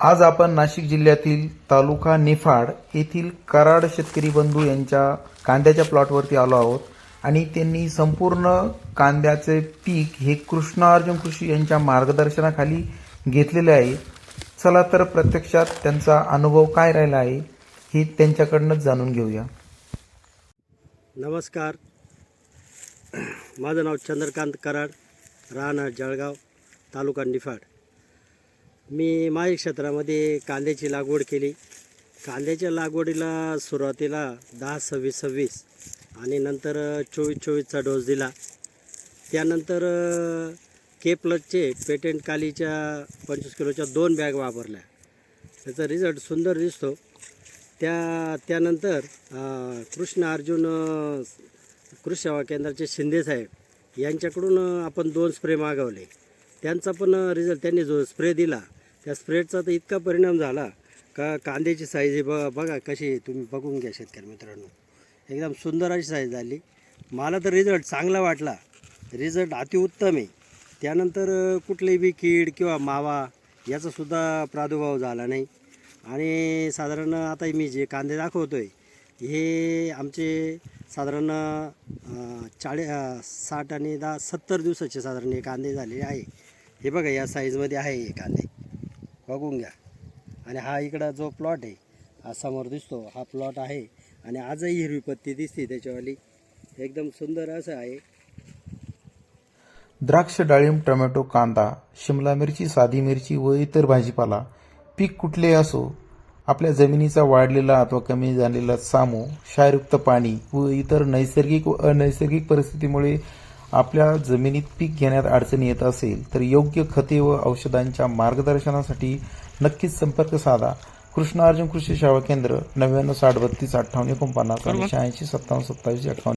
आज आपण नाशिक जिल्ह्यातील तालुका निफाड येथील कराड शेतकरी बंधू यांच्या कांद्याच्या प्लॉटवरती आलो आहोत. आणि त्यांनी संपूर्ण कांद्याचे पीक हे कृष्णा अर्जुन कृषी यांच्या मार्गदर्शनाखाली घेतलेले आहे. चला तर प्रत्यक्षात त्यांचा अनुभव काय राहिला आहे हे त्यांच्याकडनंच जाणून घेऊया. नमस्कार. माझं नाव चंद्रकांत कराड राहणार जळगाव तालुका निफाड. मी माझ्या क्षेत्रामध्ये कांद्याची लागवड केली. कांद्याच्या लागवडीला सुरुवातीला दहा सव्वीस सव्वीस आणि नंतर चोवीस चोवीसचा डोस दिला. त्यानंतर के प्लसचे पेटेंट कालीच्या पंचवीस किलोच्या दोन बॅग वापरल्या. त्याचा रिझल्ट सुंदर दिसतो. त्या त्यानंतर कृष्ण अर्जुन कृषी सेवा केंद्राचे शिंदे साहेब यांच्याकडून आपण दोन स्प्रे मागवले. त्यांचा पण रिझल्ट त्यांनी जो स्प्रे दिला त्या स्प्रेडचा तर इतका परिणाम झाला का कांद्याची साईज हे बघा बघा कशी तुम्ही बघून घ्या शेतकरी मित्रांनो. एकदम सुंदर अशी साईज झाली. मला तर रिझल्ट चांगला वाटला. रिझल्ट अतिउत्तम आहे. त्यानंतर कुठलेही बी कीड किंवा मावा याचासुद्धा प्रादुर्भाव झाला नाही. आणि साधारण आता मी जे कांदे दाखवतो आहे हे आमचे साधारण चाळी साठ आणि दहा सत्तर दिवसाचे साधारण हे कांदे झालेले आहे. हे बघा या साईजमध्ये आहे हे कांदे. बघून घ्या. आणि हा इकडं जो प्लॉट आहे हा समोर दिसतो हा प्लॉट आहे. आणि आजही हिरवी पत्ती दिसते त्याच्यावाली. एकदम सुंदर असं आहे. द्राक्ष डाळिंब टोमॅटो कांदा शिमला मिरची साधी मिरची व इतर भाजीपाला पीक कुठले असो आपल्या जमिनीचा वाढलेला अथवा कमी झालेला सामो क्षारयुक्त पाणी व इतर नैसर्गिक व अनैसर्गिक परिस्थितीमुळे आपल्या जमिनीत पीक घेण्यात अडचणी येत असेल तर योग्य खते व औषधांच्या मार्गदर्शनासाठी नक्कीच संपर्क साधा. कृष्ण अर्जुन कृषी सेवा केंद्र नव्याण्णव साठ बत्तीस अठ्ठावन्न एकोणपन्नास आणि शहाऐंशी सत्तावन्न सत्तावीस अठ्ठावन्न.